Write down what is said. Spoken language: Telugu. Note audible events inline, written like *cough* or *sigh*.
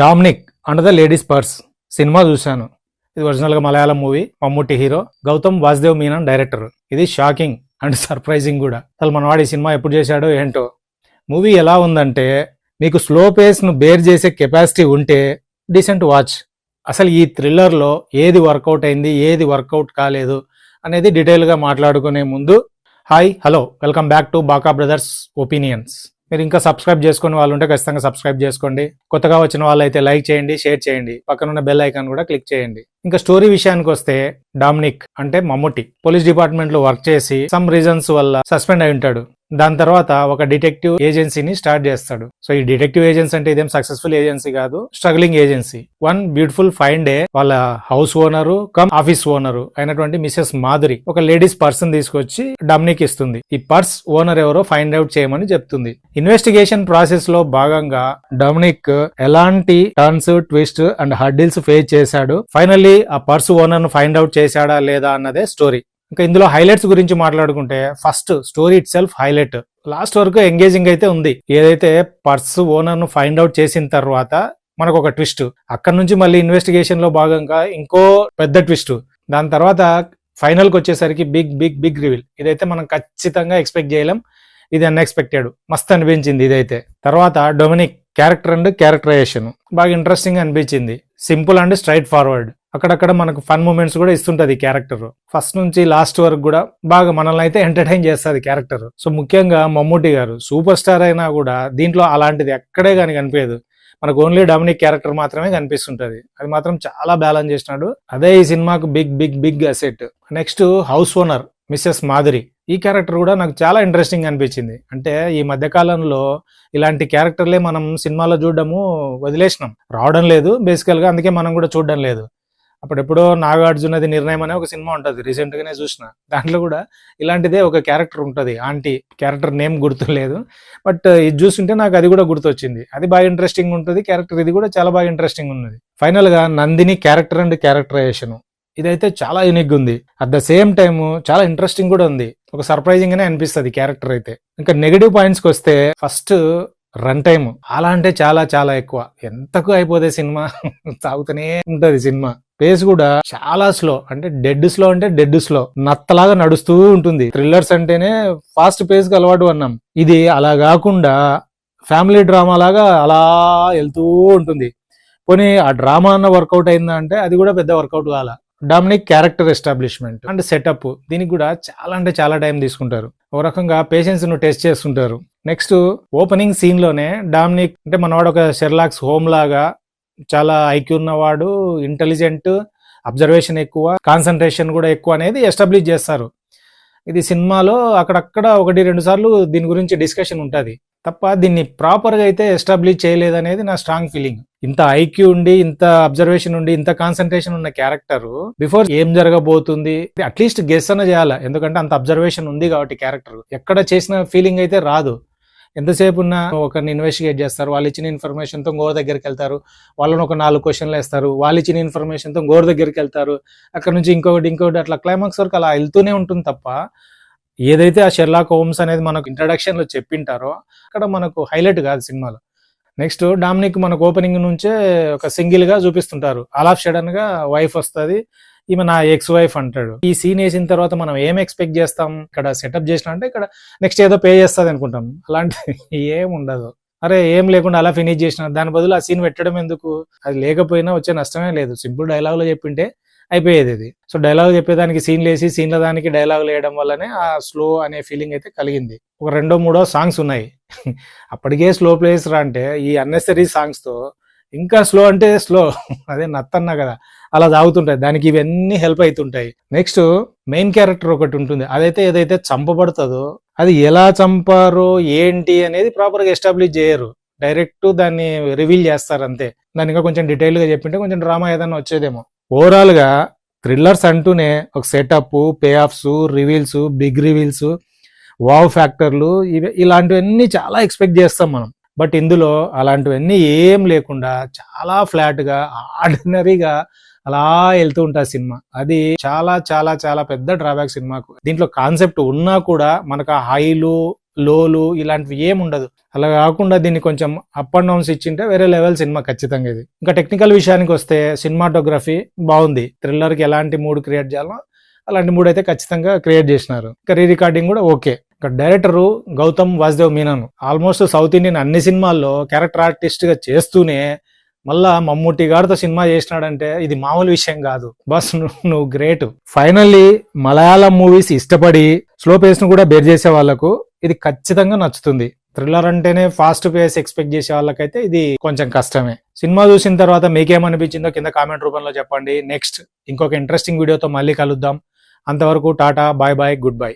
Dominic and the ladies purse cinema చూశాను. ఇది ఒరిజినల్గా Malayalam movie Mammootty hero Gautham Vasudev Menon director ఇది షాకింగ్ అండ్ సర్ప్రైజింగ్ కూడా. అసలు మనవాడు ఈ సినిమా ఎప్పుడు చేశాడో ఏంటో. మూవీ ఎలా ఉందంటే మీకు స్లో పేస్ను బేర్ చేసే కెపాసిటీ ఉంటే డీసెంట్ వాచ్ అసలు ఈ థ్రిల్లర్లో ఏది వర్కౌట్ అయింది ఏది వర్కౌట్ కాలేదు అనేది డీటెయిల్గా మాట్లాడుకునే ముందు hi hello welcome back to Baka brothers opinions మీరు ఇంకా సబ్స్క్రైబ్ చేసుకునే వాళ్ళు ఉంటే ఖచ్చితంగా సబ్స్క్రైబ్ చేసుకోండి. కొత్తగా వచ్చిన వాళ్ళు అయితే లైక్ చేయండి షేర్ చేయండి. పక్కనున్న బెల్ ఐకాన్ కూడా క్లిక్ చేయండి. ఇంకా స్టోరీ విషయానికి వస్తే డామినిక్ అంటే మమ్ముటి. పోలీస్ డిపార్ట్మెంట్లో వర్క్ చేసి సమ్ రీజన్స్ వల్ల సస్పెండ్ అయి ఉంటాడు. దాని తర్వాత ఒక డిటెక్టివ్ ఏజెన్సీని స్టార్ట్ చేస్తాడు. సో ఈ డిటెక్టివ్ ఏజెన్సీ అంటే ఇదేం సక్సెస్ఫుల్ ఏజెన్సీ కాదు struggling agency. One beautiful fine day వాళ్ళ house owner come office owner అయినటువంటి మిసెస్ మాధురి ఒక లేడీస్ పర్సన్ తీసుకొచ్చి డమ్నిక్ ఇస్తుంది. ఈ పర్స్ ఓనర్ ఎవరో ఫైండ్ అవుట్ చేయమని చెప్తుంది. ఇన్వెస్టిగేషన్ ప్రాసెస్లో భాగంగా డొమినిక్ ఎలాంటి turns twist and hurdles face చేశాడు. ఫైనల్లీ ఆ పర్స్ ఓనర్ను ఫైండ్ అవుట్ చేశాడా లేదా అన్నదే స్టోరీ. ఇంకా ఇందులో హైలైట్స్ గురించి మాట్లాడుకుంటే first story itself highlight. Last వరకు ఎంగేజింగ్ అయితే ఉంది. ఏదైతే పర్స్ ఓనర్ను ఫైండ్ అవుట్ చేసిన తర్వాత మనకు ఒక ట్విస్ట్. అక్కడ నుంచి మళ్ళీ ఇన్వెస్టిగేషన్లో భాగంగా ఇంకో పెద్ద ట్విస్ట్. దాని తర్వాత ఫైనల్కి వచ్చేసరికి బిగ్ బిగ్ బిగ్ రివీల్. ఇదైతే మనం ఖచ్చితంగా ఎక్స్పెక్ట్ చేయలేం. ఇది అన్ఎక్స్పెక్టెడ్ మస్త్ అనిపించింది ఇదైతే. తర్వాత డొమినిక్ క్యారెక్టర్ అండ్ క్యారెక్టరైజేషన్ బాగా ఇంట్రెస్టింగ్ అనిపించింది. సింపుల్ అండ్ స్ట్రైట్ ఫార్వర్డ్ అక్కడక్కడ మనకు ఫన్ మూమెంట్స్ కూడా ఇస్తుంటది క్యారెక్టర్ ఫస్ట్ నుంచి లాస్ట్ వరకు కూడా బాగా మనల్ని అయితే ఎంటర్టైన్ చేస్తుంది క్యారెక్టర్ సో ముఖ్యంగా మమ్మూటి గారు సూపర్ స్టార్ అయినా కూడా దీంట్లో అలాంటిది ఎక్కడే కానీ కనిపించదు. మనకు ఓన్లీ డొమినిక్ క్యారెక్టర్ మాత్రమే కనిపిస్తుంటది. అది మాత్రం చాలా బ్యాలెన్స్ చేసినాడు. అదే ఈ సినిమాకు big big big asset next house owner Mrs Madhuri. ఈ క్యారెక్టర్ కూడా నాకు చాలా ఇంట్రెస్టింగ్ అనిపించింది. అంటే ఈ మధ్య కాలంలో ఇలాంటి క్యారెక్టర్లే మనం సినిమాలో చూడడము వదిలేసినాం. రావడం లేదు బేసికల్గా అందుకే మనం కూడా చూడడం లేదు. అప్పుడెప్పుడో నాగార్జునది నిర్ణయం అనే ఒక సినిమా ఉంటుంది. రీసెంట్ గానే చూసిన. దాంట్లో కూడా ఇలాంటిదే ఒక క్యారెక్టర్ ఉంటుంది. ఆంటీ క్యారెక్టర్ నేమ్ గుర్తులేదు. బట్ ఇది చూస్తుంటే నాకు అది కూడా గుర్తొచ్చింది. అది బాగా ఇంట్రెస్టింగ్ ఉంటుంది. క్యారెక్టర్ ఇది కూడా చాలా బాగా ఇంట్రెస్టింగ్ ఉన్నది. ఫైనల్గా నందిని క్యారెక్టర్ అండ్ క్యారెక్టరైజేషన్ ఇదైతే చాలా యూనిక్ ఉంది. అట్ ద సేమ్ టైమ్ చాలా ఇంట్రెస్టింగ్ కూడా ఉంది. ఒక సర్ప్రైజింగ్ గానే అనిపిస్తుంది క్యారెక్టర్ అయితే. ఇంకా నెగటివ్ పాయింట్స్కి వస్తే ఫస్ట్ రన్ టైం అలా అంటే చాలా చాలా ఎక్కువ. ఎంతకు అయిపోతే సినిమా? *laughs* సాగుతూనే ఉంటుంది సినిమా. పేస్ కూడా చాలా స్లో అంటే డెడ్ స్లో అంటే డెడ్ స్లో నత్తలాగా నడుస్తూ ఉంటుంది. థ్రిల్లర్స్ అంటేనే ఫాస్ట్ పేస్కి అలవాటు అన్నాం. ఇది అలా కాకుండా ఫ్యామిలీ డ్రామా లాగా అలా వెళ్తూ ఉంటుంది. పోనీ ఆ డ్రామా అన్న వర్కౌట్ అయిందా అంటే అది కూడా పెద్ద వర్కౌట్ కాలా. Dominic character establishment and setup దీనికి కూడా చాలా అంటే చాలా టైం తీసుకుంటారు. ఒక రకంగా పేషెంట్స్ను టెస్ట్ చేస్తుంటారు. నెక్స్ట్ ఓపెనింగ్ సీన్లోనే డామినిక్ అంటే మనవాడు ఒక షెర్లాక్స్ హోమ్ లాగా చాలా ఐక్యూ ఉన్నవాడు ఇంటెలిజెంట్ అబ్జర్వేషన్ ఎక్కువ కాన్సన్ట్రేషన్ కూడా ఎక్కువ అనేది ఎస్టాబ్లిష్ చేస్తారు. ఇది సినిమాలో అక్కడక్కడ ఒకటి రెండు సార్లు దీని గురించి డిస్కషన్ ఉంటుంది. తప్ప దీన్ని ప్రాపర్గా అయితే ఎస్టాబ్లిష్ చేయలేదనేది నా స్ట్రాంగ్ ఫీలింగ్ ఇంత ఐక్యూ ఉండి ఇంత అబ్జర్వేషన్ ఉండి ఇంత కాన్సన్ట్రేషన్ ఉన్న క్యారెక్టర్ బిఫోర్ ఏం జరగబోతుంది? అట్లీస్ట్ గెస్ అన్న చేయాలి? ఎందుకంటే అంత అబ్జర్వేషన్ ఉంది కాబట్టి క్యారెక్టర్ ఎక్కడ చేసిన ఫీలింగ్ అయితే రాదు. ఎంతసేపు ఉన్న ఒకరిని ఇన్వెస్టిగేట్ చేస్తారు వాళ్ళు ఇచ్చిన ఇన్ఫర్మేషన్తో గోర్ దగ్గరికి వెళ్తారు వాళ్ళని ఒక నాలుగు క్వశ్చన్లు వేస్తారు వాళ్ళు ఇచ్చిన ఇన్ఫర్మేషన్తో గోర్ దగ్గరికి వెళ్తారు. అక్కడ నుంచి ఇంకొకటి ఇంకొకటి అట్లా క్లైమాక్స్ వరకు అలా వెళ్తూనే ఉంటుంది తప్ప ఏదైతే ఆ షెర్లాక్ హోమ్స్ అనేది మనకు ఇంట్రడక్షన్లో చెప్పింటారో అక్కడ మనకు హైలైట్ కాదు సినిమాలో. నెక్స్ట్ డామినిక్ మనకు ఓపెనింగ్ నుంచే ఒక సింగిల్గా చూపిస్తుంటారు. ఆల్ సడన్గా వైఫ్ వస్తుంది ఈమె నా ఎక్స్ వైఫ్ అంటాడు. ఈ సీన్ వేసిన తర్వాత మనం ఏం ఎక్స్పెక్ట్ చేస్తాం? ఇక్కడ సెటప్ చేసిన అంటే ఇక్కడ నెక్స్ట్ ఏదో పే చేస్తుంది అనుకుంటాం. అలాంటి *laughs* ఏం ఉండదు. అరే ఏం లేకుండా అలా ఫినిష్ చేసిన దాని బదులు ఆ సీన్ పెట్టడం ఎందుకు? అది లేకపోయినా వచ్చే నష్టమే లేదు. సింపుల్ డైలాగ్లో చెప్పింటే అయిపోయేది ఇది. సో డైలాగ్ చెప్పేదానికి సీన్లు వేసి సీన్ల దానికి డైలాగులు వేయడం వల్లనే ఆ స్లో అనే ఫీలింగ్ అయితే కలిగింది. ఒక రెండో మూడో సాంగ్స్ ఉన్నాయి. *laughs* అప్పటికే స్లో ప్లేస్ రా అంటే ఈ అన్నెసరీ సాంగ్స్తో ఇంకా స్లో అంటే స్లో *laughs* అదే నత్తన్నా కదా. అలా తాగుతుంటాయి. దానికి ఇవన్నీ హెల్ప్ అవుతుంటాయి నెక్స్ట్ మెయిన్ క్యారెక్టర్ ఒకటి ఉంటుంది. అదైతే ఏదైతే చంపబడుతుందో అది ఎలా చంపారో ఏంటి అనేది ప్రాపర్గా ఎస్టాబ్లిష్ చేయరు. డైరెక్ట్ దాన్ని రివీల్ చేస్తారు అంతే. దాని ఇంకా కొంచెం డీటెయిల్గా చెప్పింటే కొంచెం డ్రామా ఏదైనా వచ్చేదేమో. ఓవరాల్గా థ్రిల్లర్స్ అంటూనే ఒక setup payoffs reveals big reveals wow ఫ్యాక్టర్లు ఇవి ఇలాంటివన్నీ చాలా ఎక్స్పెక్ట్ చేస్తాం మనం. బట్ ఇందులో అలాంటివన్నీ ఏం లేకుండా చాలా ఫ్లాట్గా ఆర్డినరీగా అలా వెళ్తూ ఉంటుంది సినిమా. అది చాలా చాలా చాలా పెద్ద డ్రాబ్యాక్ సినిమాకు. దీంట్లో కాన్సెప్ట్ ఉన్నా కూడా మనకు ఆ హైలు లోలు ఇలాంటివి ఏం ఉండదు. అలా కాకుండా దీన్ని కొంచెం అప్ అండ్ డౌన్స్ ఇచ్చింటే వేరే లెవెల్ సినిమా ఖచ్చితంగా ఇది. ఇంకా టెక్నికల్ విషయానికి వస్తే సినిమాటోగ్రఫీ బాగుంది. థ్రిల్లర్కి ఎలాంటి మూడ్ క్రియేట్ చేయాలో అలాంటి మూడ్ అయితే ఖచ్చితంగా క్రియేట్ చేసినారు. ఇంకా రీ రికార్డింగ్ కూడా ఓకే ఇంకా director Gautham Vasudev Menon. Almost south Indian అన్ని సినిమాల్లో క్యారెక్టర్ ఆర్టిస్ట్గా చేస్తూనే మళ్ళా మమ్ముట్టి గారితో సినిమా చేసినాడంటే ఇది మామూలు విషయం కాదు. బస్ నువ్వు నువ్వు గ్రేట్. ఫైనల్లీ మలయాళం మూవీస్ ఇష్టపడి స్లో పేస్ను కూడా బేర్ చేసే వాళ్ళకు ఇది ఖచ్చితంగా నచ్చుతుంది. థ్రిల్లర్ అంటేనే ఫాస్ట్ పేస్ ఎక్స్పెక్ట్ చేసే వాళ్ళకైతే ఇది కొంచెం కష్టమే. సినిమా చూసిన తర్వాత మీకేమనిపించిందో కింద కామెంట్ రూపంలో చెప్పండి. నెక్స్ట్ ఇంకొక ఇంట్రెస్టింగ్ వీడియోతో మళ్ళీ కలుద్దాం. అంతవరకు Tata bye bye good bye